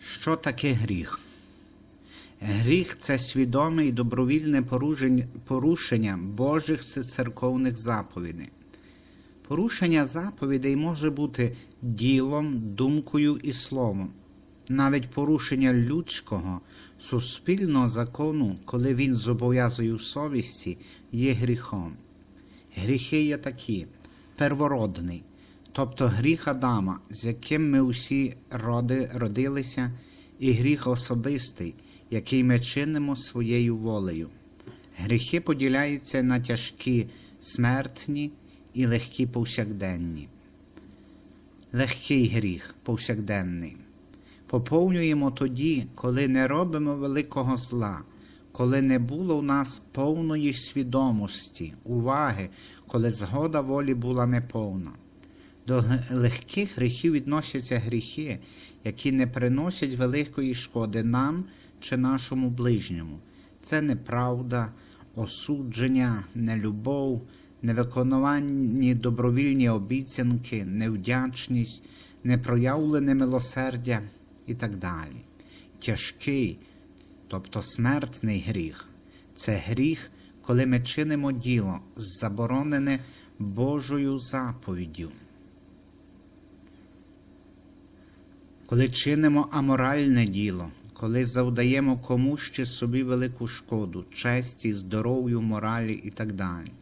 Що таке гріх? Гріх це свідоме і добровільне порушення- Божих церковних заповідей. Порушення заповідей може бути ділом, думкою і словом. Навіть порушення людського, суспільного закону, коли він зобов'язує совісті, є гріхом. Гріхи є такі: первородний, тобто гріх Адама, з яким ми усі роди, родилися, і гріх особистий, який ми чинимо своєю волею. Гріхи поділяються на тяжкі смертні і легкі повсякденні. Легкий гріх повсякденний. Поповнюємо тоді, коли не робимо великого зла, коли не було в нас повної свідомості, уваги, коли згода волі була неповна. До легких гріхів відносяться гріхи, які не приносять великої шкоди нам чи нашому ближньому. Це неправда, осудження, нелюбов, невиконувані добровільні обіцянки, невдячність, непроявлене милосердя і так далі. Тяжкий, тобто смертний гріх, це гріх, коли ми чинимо діло, заборонене Божою заповіддю. Коли чинимо аморальне діло, коли завдаємо комусь чи собі велику шкоду, честі, здоров'ю, моралі і так далі.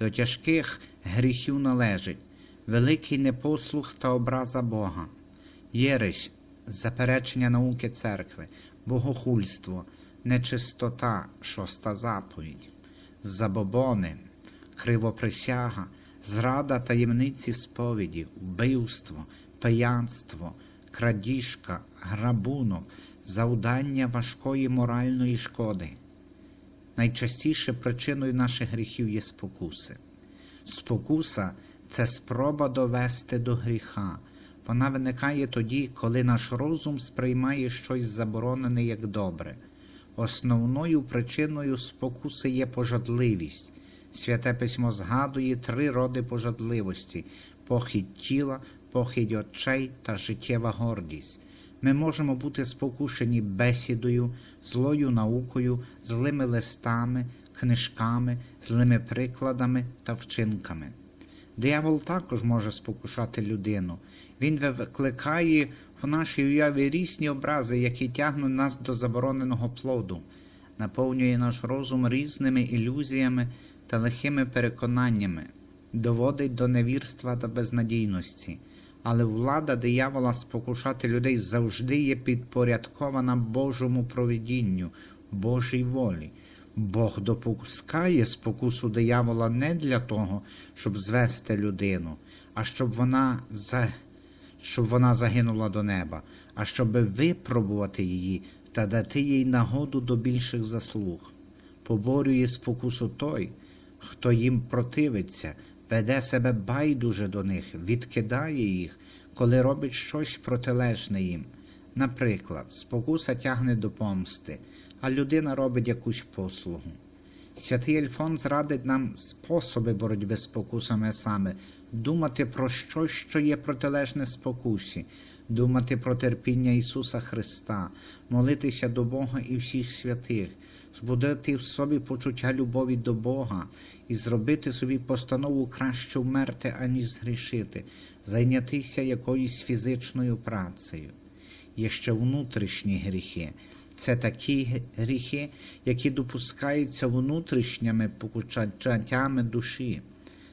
До тяжких гріхів належить великий непослух та образа Бога, єресь, заперечення науки церкви, богохульство, нечистота, шоста заповідь, забобони, кривоприсяга, зрада таємниці сповіді, вбивство, пияцтво, крадіжка, грабунок, завдання важкої моральної шкоди. Найчастіше причиною наших гріхів є спокуси. Спокуса це спроба довести до гріха. Вона виникає тоді, коли наш розум сприймає щось заборонене як добре. Основною причиною спокуси є пожадливість. Святе письмо згадує три роди пожадливості: похідь тіла, похідь очей та життєва гордість. Ми можемо бути спокушені бесідою, злою наукою, злими листами, книжками, злими прикладами та вчинками. Диявол також може спокушати людину. Він викликає в нашій уяві різні образи, які тягнуть нас до забороненого плоду, наповнює наш розум різними ілюзіями та лихими переконаннями, доводить до невірства та безнадійності. Але влада диявола спокушати людей завжди є підпорядкована Божому провидінню, Божій волі. Бог допускає спокусу диявола не для того, щоб звести людину, а щоб вона, за... щоб вона загинула до неба, а щоб випробувати її та дати їй нагоду до більших заслуг. Поборює спокусу той, хто їм противиться, веде себе байдуже до них, відкидає їх, коли робить щось протилежне їм. Наприклад, спокуса тягне до помсти, а людина робить якусь послугу. Святий Альфонс радить нам способи боротьби з спокусами саме думати про щось, що є протилежне спокусі, думати про терпіння Ісуса Христа, молитися до Бога і всіх святих, збудити в собі почуття любові до Бога і зробити собі постанову краще вмерти, аніж згрішити, зайнятися якоюсь фізичною працею. Є ще внутрішні гріхи. Це такі гріхи, які допускаються внутрішніми почуттями душі.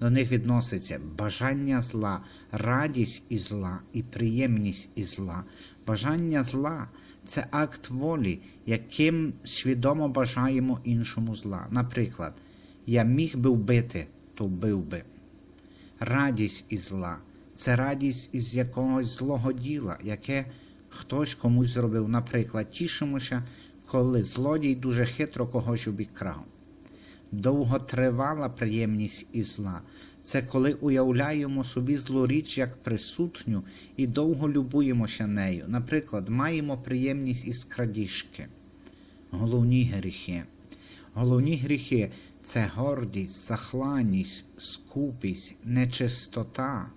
До них відноситься бажання зла, радість і зла і приємність і зла. Бажання зла це акт волі, яким свідомо бажаємо іншому зла. Наприклад, я міг би вбити, то вбив би. Радість і зла це радість із якогось злого діла, яке хтось комусь зробив. Наприклад, тішимося, коли злодій дуже хитро когось обікрав. Довготривала приємність і зла це коли уявляємо собі злу річ як присутню і довго любуємося нею. Наприклад, маємо приємність із крадіжки. Головні гріхи. Головні гріхи це гордість, захланність, скупість, нечистота,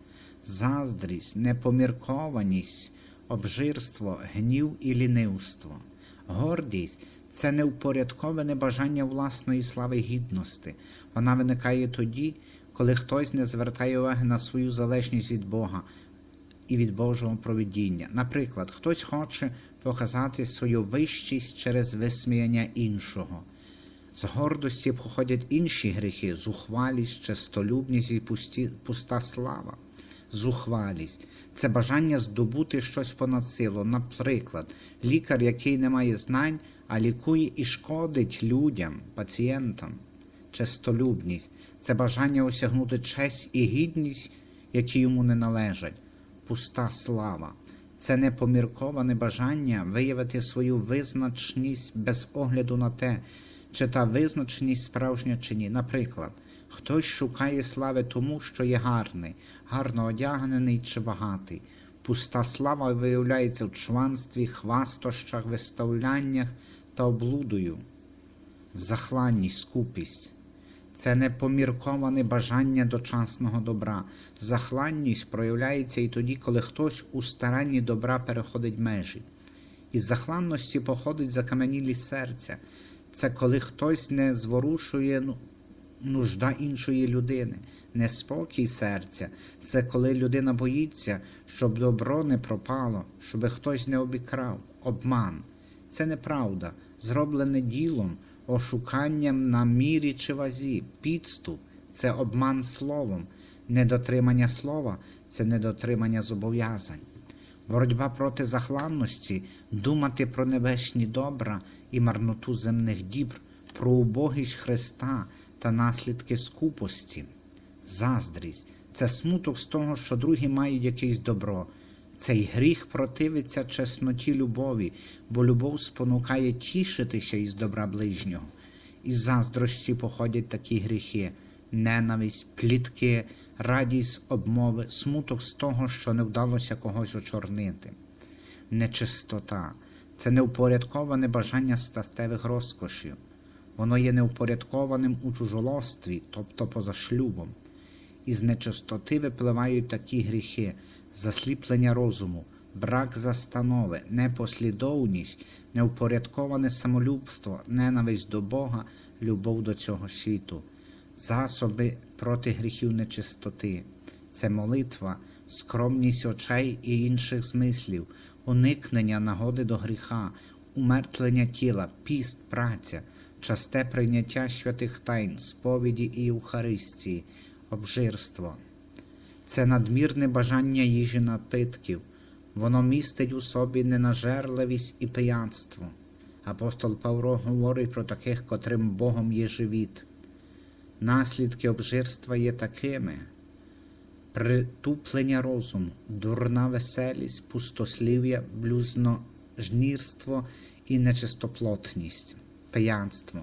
заздрість, непоміркованість, обжирство, гнів і лінивство. Гордість це неупорядковане бажання власної слави гідності. Вона виникає тоді, коли хтось не звертає уваги на свою залежність від Бога і від Божого провидіння. Наприклад, хтось хоче показати свою вищість через висміяння іншого. З гордості походять інші гріхи, зухвалість, честолюбність і пусті, пуста слава. Зухвалість це бажання здобути щось понад силу. Наприклад, лікар, який не має знань, а лікує і шкодить людям, пацієнтам. Честолюбність це бажання осягнути честь і гідність, які йому не належать. Пуста слава це непомірковане бажання виявити свою визначність без огляду на те, чи та визначеність справжня чи ні. Наприклад, хтось шукає слави тому, що є гарний, гарно одягнений чи багатий. Пуста слава виявляється в чванстві, хвастощах, виставляннях та облудою. Захланність, скупість. Це непомірковане бажання дочасного добра. Захланність проявляється і тоді, коли хтось у старанні добра переходить межі. Із захланності походить закам'янілість серця. Це коли хтось не зворушує ну, нужда іншої людини, неспокій серця. Це коли людина боїться, щоб добро не пропало, щоб хтось не обікрав, обман. Це неправда, зроблене ділом, ошуканням на мірі чи вазі, підступ це обман словом, недотримання слова це недотримання зобов'язань. Боротьба проти захланності, думати про небесні добра і марноту земних дібр, про убогість Христа та наслідки скупості, заздрість це смуток з того, що другі мають якесь добро. Цей гріх противиться чесноті любові, бо любов спонукає тішитися із добра ближнього. Із заздрості походять такі гріхи, ненависть, плітки, радість обмови, смуток з того, що не вдалося когось очорнити. Нечистота це неупорядковане бажання статевих розкошів. Воно є неупорядкованим у чужолостві, тобто поза шлюбом. Із нечистоти випливають такі гріхи, засліплення розуму, брак застанови, непослідовність, неупорядковане самолюбство, ненависть до Бога, любов до цього світу, засоби проти гріхів нечистоти. Це молитва, скромність очей і інших змислів, уникнення нагоди до гріха, умертлення тіла, піст, праця, часте прийняття святих тайн, сповіді і Євхаристії, обжирство. Це надмірне бажання їжі напитків, воно містить у собі ненажерливість і пияцтво. Апостол Павло говорить про таких, котрим Богом є живіт. Наслідки обжирства є такими: притуплення розуму, дурна веселість, пустослів'я, блюзножнірство і нечистоплотність, пияцтво.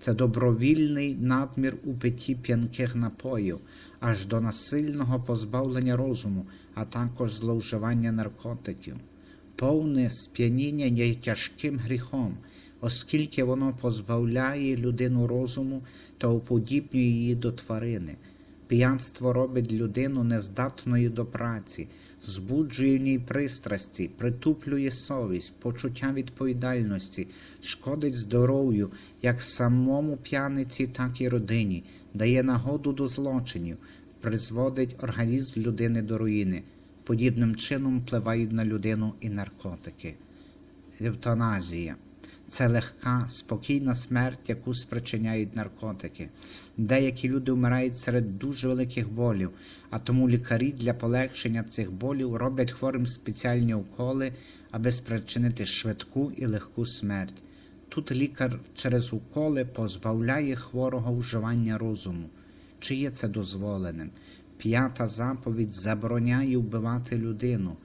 Це добровільний надмір у питті п'янких напоїв, аж до насильного позбавлення розуму, а також зловживання наркотиків. Повне сп'яніння є тяжким гріхом, оскільки воно позбавляє людину розуму та уподібнює її до тварини. П'янство робить людину нездатною до праці, збуджує в ній пристрасті, притуплює совість, почуття відповідальності, шкодить здоров'ю як самому п'яниці, так і родині, дає нагоду до злочинів, призводить організм людини до руїни. Подібним чином впливають на людину і наркотики. Евтаназія це легка, спокійна смерть, яку спричиняють наркотики. Деякі люди вмирають серед дуже великих болів, а тому лікарі для полегшення цих болів роблять хворим спеціальні уколи, аби спричинити швидку і легку смерть. Тут лікар через уколи позбавляє хворого вживання розуму. Чи є це дозволеним? П'ята заповідь забороняє вбивати людину,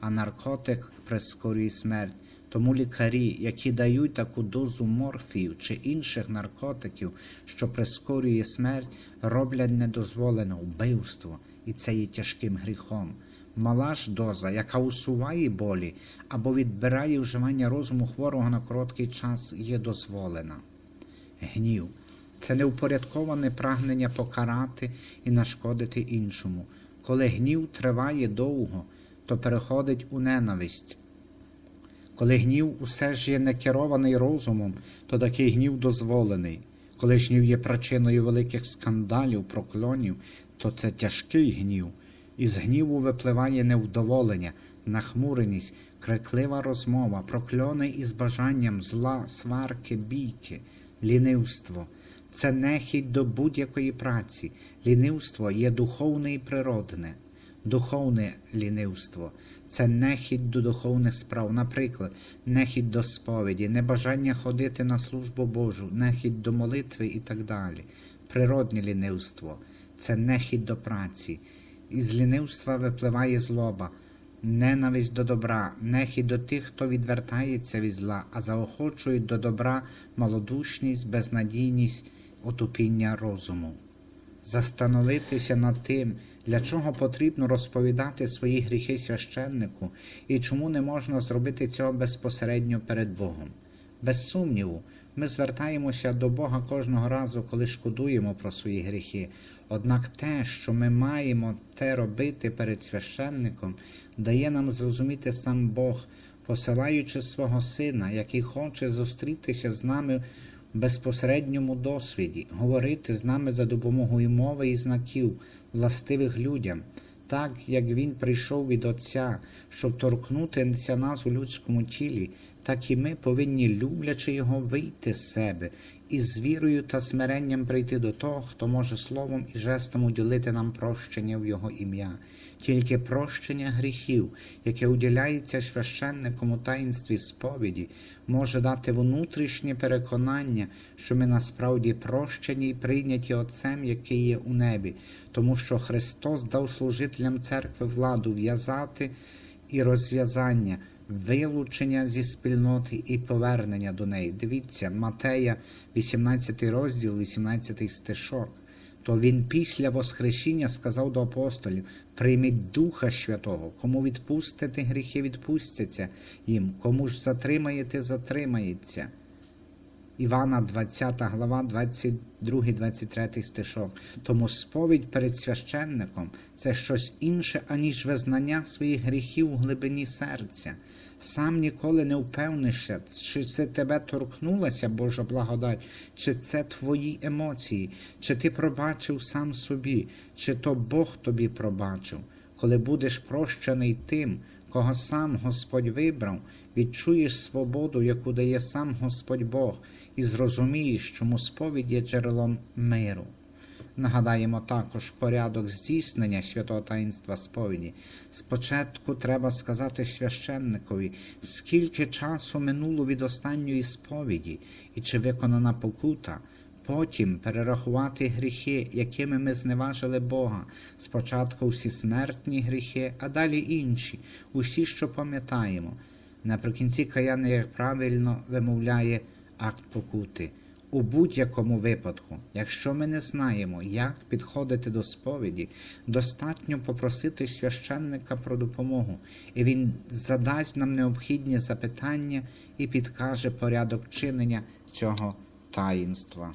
а наркотик прискорює смерть. Тому лікарі, які дають таку дозу морфію чи інших наркотиків, що прискорює смерть, роблять недозволене вбивство, і це є тяжким гріхом. Мала ж доза, яка усуває болі або відбирає вживання розуму хворого на короткий час, є дозволена. Гнів це неупорядковане прагнення покарати і нашкодити іншому. Коли гнів триває довго, то переходить у ненависть. Коли гнів усе ж є не керований розумом, то такий гнів дозволений. Коли ж гнів є причиною великих скандалів, прокльонів, то це тяжкий гнів. Із гніву випливає невдоволення, нахмуреність, криклива розмова, прокльони із бажанням зла, сварки, бійки, лінивство. Це нехідь до будь-якої праці. Лінивство є духовне і природне. Духовне лінивство це нехідь до духовних справ, наприклад, нехідь до сповіді, небажання ходити на службу Божу, нехідь до молитви і так далі. Природне лінивство це нехідь до праці. Із лінивства випливає злоба, ненависть до добра, нехідь до тих, хто відвертається від зла, а заохочують до добра малодушність, безнадійність, отупіння розуму застановитися над тим, для чого потрібно розповідати свої гріхи священнику і чому не можна зробити цього безпосередньо перед Богом. Без сумніву, ми звертаємося до Бога кожного разу, коли шкодуємо про свої гріхи. Однак те, що ми маємо те робити перед священником, дає нам зрозуміти сам Бог, посилаючи свого Сина, який хоче зустрітися з нами безпосередньому досвіді, говорити з нами за допомогою мови і знаків, властивих людям, так як Він прийшов від Отця, щоб торкнутися нас у людському тілі, так і ми повинні, люблячи Його, вийти з себе і з вірою та смиренням прийти до того, хто може словом і жестом уділити нам прощення в Його ім'я. Тільки прощення гріхів, яке уділяється священником у таїнстві сповіді, може дати внутрішнє переконання, що ми насправді прощені і прийняті Отцем, який є у небі, тому що Христос дав служителям церкви владу в'язати і розв'язання, вилучення зі спільноти і повернення до неї. Дивіться, Матея, 18 розділ, 18 стишок. То він після Воскресіння сказав до апостолів: прийміть Духа Святого, кому відпустите гріхи, відпустяться їм, кому ж затримаєте, затримається. Івана 20 глава, 22-23 стишок. Тому сповідь перед священником це щось інше, аніж визнання своїх гріхів у глибині серця. Сам ніколи не впевнишся, чи це тебе торкнулася Божа благодать, чи це твої емоції, чи ти пробачив сам собі, чи то Бог тобі пробачив. Коли будеш прощений тим, кого сам Господь вибрав, відчуєш свободу, яку дає сам Господь Бог, і зрозумієш, чому сповідь є джерелом миру. Нагадаємо також порядок здійснення святого таїнства сповіді. Спочатку треба сказати священникові, скільки часу минуло від останньої сповіді і чи виконана покута. Потім перерахувати гріхи, якими ми зневажили Бога. Спочатку всі смертні гріхи, а далі інші, усі, що пам'ятаємо. Наприкінці каяни, як правильно вимовляє акт покути. У будь-якому випадку, якщо ми не знаємо, як підходити до сповіді, достатньо попросити священника про допомогу, і він задасть нам необхідні запитання і підкаже порядок чинення цього таїнства.